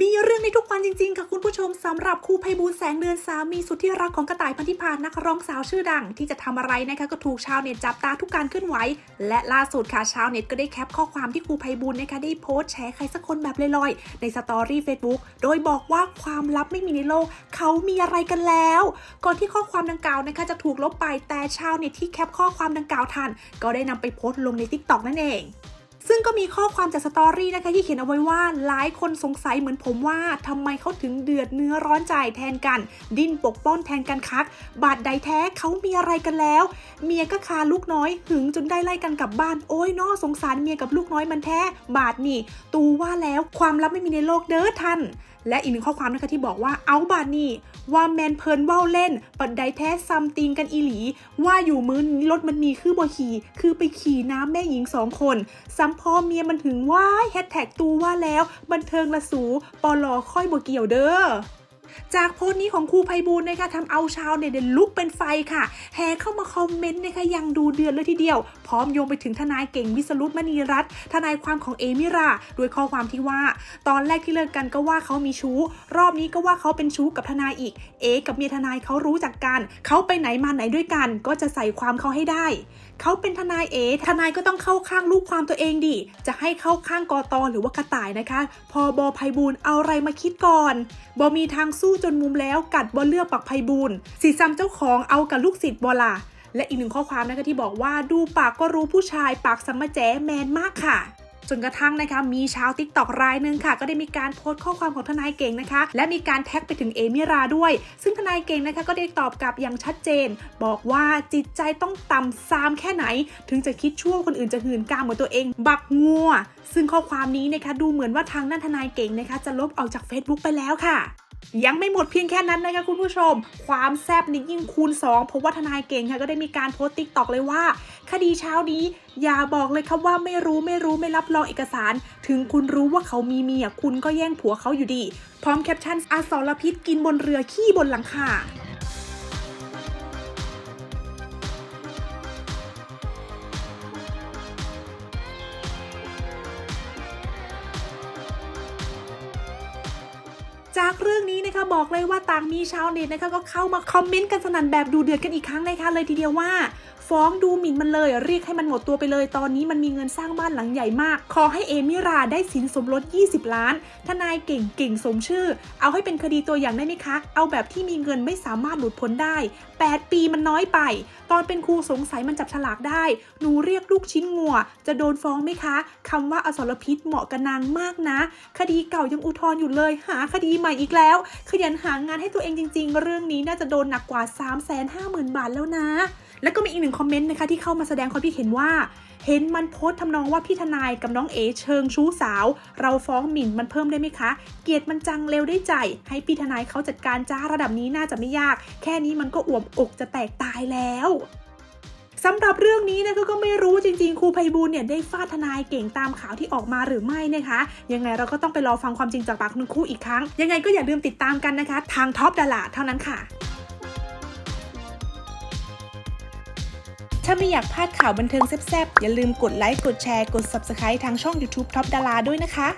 มีเรื่องในทุกวันจริงๆ ค่ะคุณผู้ชมสำหรับครูไพบูลแสงเดือนสามีสุดที่รักของกระต่ายพันธิพานักร้องสาวชื่อดัง ที่จะทำอะไรนะคะก็ถูกชาวเน็ตจับตาทุกการเคลื่อนไหว และล่าสุดค่ะชาวเน็ตก็ได้แคปข้อความที่ครูไพบูลนะคะได้โพสต์แชร์ใครสักคนแบบลอยๆ ในสตอรี่ Facebook โดยบอกว่าความลับไม่มีในโลก เขามีอะไรกันแล้ว ก่อนที่ข้อความดังกล่าวนะคะจะถูกลบไปแต่ชาวเน็ตที่แคปข้อความดังกล่าวทันก็ได้นำไปโพสต์ลงใน TikTok นั่นเอง ซึ่งก็มีข้อความจากสตอรี่นะคะที่เขียนเอาไว้ว่าหลายคนสงสัยเหมือนผมว่าทำไมเขาถึงเดือดเนื้อร้อนใจแทนกัน ดิ้นปกป้องแทนกันคัก บาดใดแท้เขามีอะไรกันแล้ว เมียก็คาลูกน้อยหึงจนได้ไล่กันกลับบ้านโอ้ยน้อสงสารเมียกับลูกน้อยมันแท้บาดนี่ ตูว่าแล้วความลับไม่มีในโลกเด้อท่านและอีกหนึ่งข้อความนะคะที่บอกว่าเอาบาดนี่ว่าแมนเพลินว้าเล่นปัดใดแท้ซัมติงกันอีหลี ว่าอยู่มื้อนี้รถมันมีคือบ่ขี่คือไปขี่น้ำแม่หญิงสองคนซ้ำพอเมียมันถึงว่ายแฮชแท็กตูว่าแล้ว บันเทิงละสูปอลอค่อยบ่เกี่ยวเด้อ จากโพสต์นี้ของครูไพบูลนะคะทำเอาชาวเน็ตเนี่ยลุกเป็นไฟค่ะ แห่เข้ามาคอมเมนต์นะคะยังดูเดือดเลยทีเดียว พร้อมโยงไปถึงทนายเก่งวิสรุตมณีรัตน์ทนายความของเอมิราด้วยข้อความที่ว่า ตอนแรกที่เลิกกันก็ว่าเขามีชู้ รอบนี้ก็ว่าเขาเป็นชู้กับทนายอีก เอกับเมียทนายเขารู้จักกัน เขาไปไหนมาไหนด้วยกัน ก็จะใส่ความเขาให้ได้ เขาเป็นทนายเอทนายก็ต้องเข้าข้างลูกความตัวเองดิ จะให้เข้าข้างกอตอหรือว่ากระต่ายนะคะ พอบอไพบูลเอาอะไรมาคิดก่อน บอมีทางสู้จนมุมแล้วกัดบอลเลือกปักไพบูลสีซ้ำเจ้าของเอากับลูกศิษย์บอล่ะและอีกหนึ่งข้อความนะคะที่บอกว่าดูปากก็รู้ผู้ชายปากสัมมาแจแมนมากค่ะจนกระทั่งนะคะมีชาวติ๊กตอกรายหนึ่งค่ะ ก็ได้มีการโพสต์ข้อความของทนายเก่งนะคะ และมีการแท็กไปถึงเอมิราด้วย ซึ่งทนายเก่งนะคะก็ได้ตอบกลับอย่างชัดเจน บอกว่าจิตใจต้องต่ำซามแค่ไหน ถึงจะคิดชั่วคนอื่นจะหืนกามเหมือนตัวเอง บักงัว ซึ่งข้อความนี้นะคะดูเหมือนว่าทางด้านทนายเก่งนะคะ จะลบออกจาก Facebook ไปแล้วค่ะ ยังไม่หมดเพียงแค่นั้นนะคะคุณผู้ชม ความแซบนี่ยิ่งคูณ 2 เพราะว่าทนายเก่งค่ะก็ได้มีการโพสต์ติ๊กตอกเลยว่า คดีเช้านี้ อย่าบอกเลยครับว่าไม่รู้ไม่รู้ไม่รับรองเอกสาร ถึงคุณรู้ว่าเขามีเมียคุณก็แย่งผัวเขาอยู่ดี พร้อมแคปชั่นอสรพิษกินบนเรือขี้บนหลังคา จากเรื่องนี้นะคะบอกเลยว่าต่างมีชาวเน็ตนะคะก็เข้ามาคอมเมนต์กันสนั่นแบบดูเดือดกันอีกครั้งนะคะเลยทีเดียวว่า ฟ้องดูหมิ่นมันเลย เรียกให้มันหมดตัวไปเลย ตอนนี้มันมีเงินสร้างบ้านหลังใหญ่มาก ขอให้เอมิราได้สินสมรส 20 ล้าน ทนายเก่งเก่งสมชื่อ เอาให้เป็นคดีตัวอย่างได้ไหมคะ เอาแบบที่มีเงินไม่สามารถหลุดพ้นได้ 8 ปีมันน้อยไป ตอนเป็นครูสงสัยมันจับฉลากได้ หนูเรียกลูกชิ้นงัว จะโดนฟ้องไหมคะคำว่าอสรพิษเหมาะกับนางมากนะ คดีเก่ายังอุทธรณ์อยู่เลย หาคดีใหม่อีกแล้ว ขยันหางานให้ตัวเองจริง ๆ เรื่องนี้น่าจะโดนหนักกว่า 3 5 0 0 0 0 บาทแล้วนะ แล้วก็มีอีกหนึ่งคอมเมนต์นะคะที่เข้ามาแสดงความคิดเห็นว่า เห็นมันโพสทำนองว่าพี่ทนายกับน้องเอเชิงชู้สาว เราฟ้องหมิ่นมันเพิ่มได้ไหมคะ เกียรติมันจังเร็วได้ใจ ให้พี่ทนายเขาจัดการจ้าระดับนี้น่าจะไม่ยาก แค่นี้มันก็อ่วมอกจะแตกตายแล้ว สำหรับเรื่องนี้นะคะก็ไม่รู้จริงๆ ครูไพบูลเนี่ยได้ฟาดทนายเก่งตามข่าวที่ออกมาหรือไม่นะคะ ยังไงเราก็ต้องไปรอฟังความจริงจากปากทั้งคู่อีกครั้ง ยังไงก็อย่าลืมติดตามกันนะคะ ทางท็อปดาราเท่านั้นค่ะถ้าไม่อยากพลาดข่าวบันเทิงแซ่บๆ อย่าลืมกดไลค์ กดแชร์ กด Subscribe ทางช่อง YouTube Top ดาราด้วยนะคะ